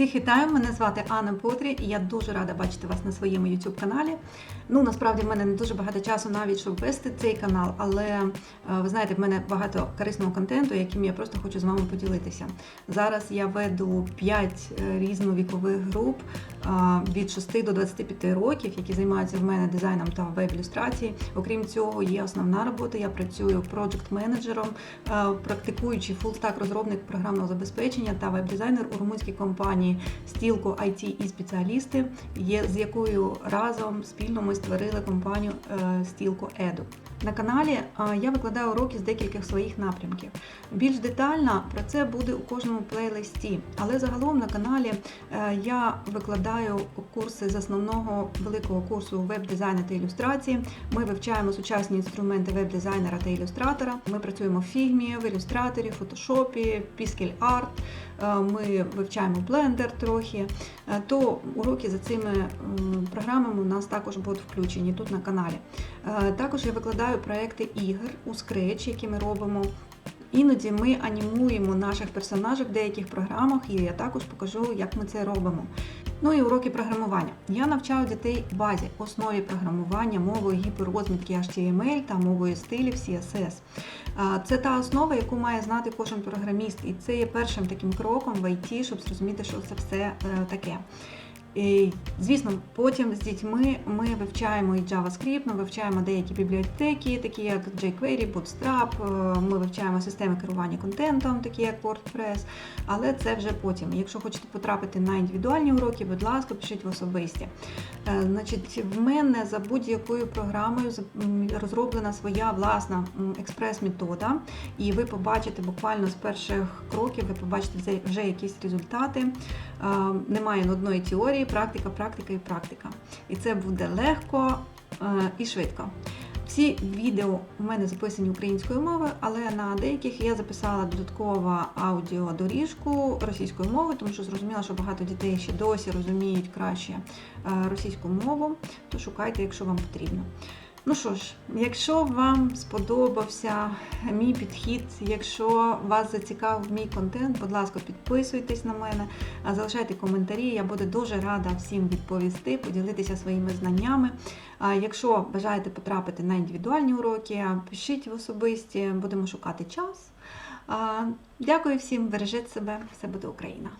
Всіх вітаю, мене звати Анна Потрі, і я дуже рада бачити вас на своєму youtube каналі. Ну насправді в мене не дуже багато часу навіть щоб вести цей канал, але е, ви знаєте, в мене багато корисного контенту, яким я просто хочу з вами поділитися. Зараз я веду 5 різновікових груп е, від 6 до 25 років, які займаються в мене дизайном та веб-ілюстрації. Окрім цього, є основна робота. Я працюю проджект-менеджером, е, практикуючий фулстак розробник програмного забезпечення та веб-дизайнер у румунській компанії Стілко IT і спеціалісти, з якою разом спільно ми створили компанію Стілко Еду. На каналі я викладаю уроки з декількох своїх напрямків. Більш детально про це буде у кожному плейлисті, але загалом на каналі е, я викладаю курси з основного великого курсу веб-дизайну та ілюстрації. Ми вивчаємо сучасні інструменти веб-дизайнера та ілюстратора. Ми працюємо в фігмі, в ілюстраторі, фотошопі, Piskel Art. Е, Ми вивчаємо Blender трохи. Е, То уроки за цими програмами у нас також будуть включені тут на каналі. Також я викладаю проекти ігор у Scratch, які ми робимо. Іноді ми анімуємо наших персонажів в деяких програмах, і я також покажу, як ми це робимо. Ну і уроки програмування. Я навчаю дітей базі, основі програмування, мовою гіперрозмітки HTML та мовою стилів CSS. Це та основа, яку має знати кожен програміст, і це є першим таким кроком в IT, щоб зрозуміти, що це все е, таке. І, звісно, потім з дітьми ми вивчаємо і JavaScript, ми вивчаємо деякі бібліотеки, такі як jQuery, Bootstrap, е, ми вивчаємо системи керування контентом, такі як WordPress, але це вже потім. Якщо хочете потрапити на індивідуальні уроки, будь ласка, пишіть в особисті. Е, Значить, в мене за будь-якою програмою розроблена своя власна експрес-метода, і ви побачите буквально з перших кроків, ви побачите вже- якісь результати. Е, Немає одної теорії, практика, практика і практика. І це буде легко е, і швидко. Всі відео у мене записані українською мовою, але на деяких я записала додатково аудіодоріжку російською мовою, тому що зрозуміла, що багато дітей ще досі розуміють краще е, російську мову, то шукайте, якщо вам потрібно. Ну що ж, якщо вам сподобався мій підхід, якщо вас зацікавив мій контент, будь ласка, підписуйтесь на мене, залишайте коментарі. Я буду дуже рада всім відповісти, поділитися своїми знаннями. Якщо бажаєте потрапити на індивідуальні уроки, пишіть в особисті, будемо шукати час. Дякую всім, бережіть себе, все буде Україна!